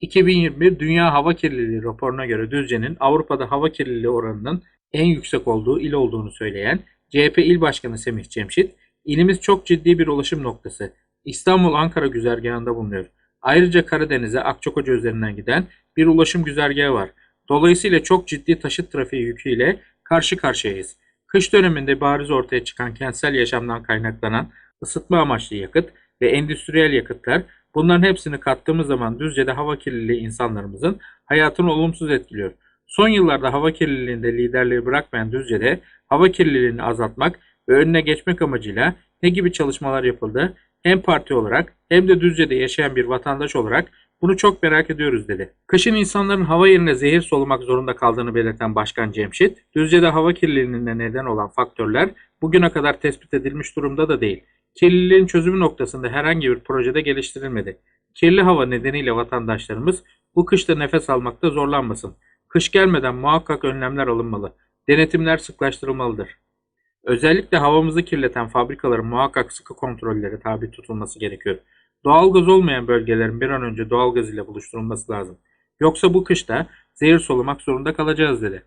2021 Dünya Hava Kirliliği raporuna göre Düzce'nin Avrupa'da hava kirliliği oranının en yüksek olduğu il olduğunu söyleyen CHP İl Başkanı Semih Cemşit, ilimiz çok ciddi bir ulaşım noktası. İstanbul-Ankara güzergahında bulunuyor. Ayrıca Karadeniz'e Akçakoca üzerinden giden bir ulaşım güzergahı var. Dolayısıyla çok ciddi taşıt trafiği yüküyle karşı karşıyayız. Kış döneminde bariz ortaya çıkan kentsel yaşamdan kaynaklanan ısıtma amaçlı yakıt ve endüstriyel yakıtlar bunların hepsini kattığımız zaman Düzce'de hava kirliliği insanlarımızın hayatını olumsuz etkiliyor. Son yıllarda hava kirliliğinde liderliği bırakmayan Düzce'de hava kirliliğini azaltmak ve önüne geçmek amacıyla ne gibi çalışmalar yapıldı? Hem parti olarak hem de Düzce'de yaşayan bir vatandaş olarak bunu çok merak ediyoruz dedi. Kışın insanların hava yerine zehir solumak zorunda kaldığını belirten Başkan Cemşit, Düzce'de hava kirliliğine neden olan faktörler bugüne kadar tespit edilmiş durumda da değil. Kirliliğin çözümü noktasında herhangi bir projede geliştirilmedi. Kirli hava nedeniyle vatandaşlarımız bu kışta nefes almakta zorlanmasın. Kış gelmeden muhakkak önlemler alınmalı. Denetimler sıklaştırılmalıdır. Özellikle havamızı kirleten fabrikaların muhakkak sıkı kontrollere tabi tutulması gerekiyor. Doğalgaz olmayan bölgelerin bir an önce doğalgaz ile buluşturulması lazım. Yoksa bu kışta zehir solumak zorunda kalacağız dedi.